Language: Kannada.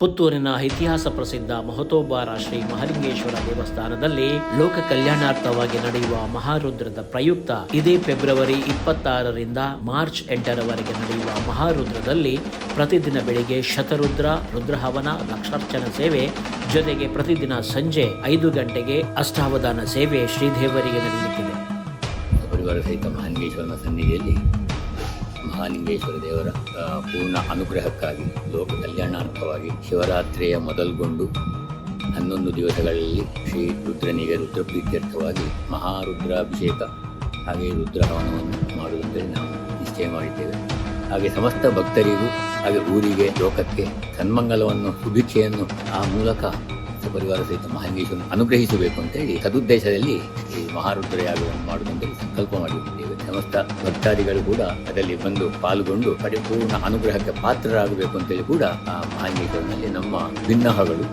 ಪುತ್ತೂರಿನ ಇತಿಹಾಸ ಪ್ರಸಿದ್ಧ ಮಹತೋಬಾರ ಶ್ರೀ ಮಹಾಲಿಂಗೇಶ್ವರ ದೇವಸ್ಥಾನದಲ್ಲಿ ಲೋಕ ಕಲ್ಯಾಣಾರ್ಥವಾಗಿ ನಡೆಯುವ ಮಹಾರುದ್ರದ ಪ್ರಯುಕ್ತ ಇದೇ ಫೆಬ್ರವರಿ ಇಪ್ಪತ್ತಾರರಿಂದ ಮಾರ್ಚ್ ಎಂಟರವರೆಗೆ ನಡೆಯುವ ಮಹಾರುದ್ರದಲ್ಲಿ ಪ್ರತಿದಿನ ಬೆಳಿಗ್ಗೆ ಶತರುದ್ರ, ರುದ್ರಹವನ, ಲಕ್ಷಾರ್ಚನ ಸೇವೆ, ಜೊತೆಗೆ ಪ್ರತಿದಿನ ಸಂಜೆ ಐದು ಗಂಟೆಗೆ ಅಷ್ಟಾವಧಾನ ಸೇವೆ ಶ್ರೀದೇವರಿಗೆ ನಡೆಯುತ್ತಿದೆ ಮಹಾಲಿಂಗೇಶ್ವರನ ಸನ್ನಿಧಿಯಲ್ಲಿ ಮಹಾಲಿಂಗೇಶ್ವರ ದೇವರ ಪೂರ್ಣ ಅನುಗ್ರಹಕ್ಕಾಗಿ ಲೋಕ ಕಲ್ಯಾಣಾರ್ಥವಾಗಿ ಶಿವರಾತ್ರಿಯ ಮೊದಲುಗೊಂಡು ಹನ್ನೊಂದು ದಿವಸಗಳಲ್ಲಿ ಶ್ರೀ ರುದ್ರನಿಗೆ ರುದ್ರಪ್ರೀತ್ಯರ್ಥವಾಗಿ ಮಹಾರುದ್ರಾಭಿಷೇಕ, ಹಾಗೆ ರುದ್ರಹವನವನ್ನು ಮಾಡುವಂತೆ ನಾವು ನಿಶ್ಚಯ ಮಾಡಿದ್ದೇವೆ. ಹಾಗೆ ಸಮಸ್ತ ಭಕ್ತರಿಗೂ, ಹಾಗೆ ಊರಿಗೆ, ಲೋಕಕ್ಕೆ ಸನ್ಮಂಗಲವನ್ನು ಸುಭಿಕ್ಷೆಯನ್ನು ಆ ಮೂಲಕ ಪರಿವಾರ ಸಹಿತ ಮಹಾಂಗೇಶ್ವರನ್ನು ಅನುಗ್ರಹಿಸಬೇಕು ಅಂತೇಳಿ ಸದುದ್ದೇಶದಲ್ಲಿ ಈ ಮಹಾರುದ್ರಯಾಗವನ್ನು ಮಾಡುವುದಕ್ಕೆ ಸಂಕಲ್ಪ ಮಾಡಿಕೊಂಡಿದ್ದೇವೆ ಸಮಸ್ತ ಭಕ್ತಾದಿಗಳು ಕೂಡ ಅದರಲ್ಲಿ ಬಂದು ಪಾಲ್ಗೊಂಡು ಪರಿಪೂರ್ಣ ಅನುಗ್ರಹಕ್ಕೆ ಪಾತ್ರರಾಗಬೇಕು ಅಂತೇಳಿ ಕೂಡ ಆ ಮಾನ್ಯಗಳಲ್ಲಿ ನಮ್ಮ ಭಿನ್ನಹಗಳು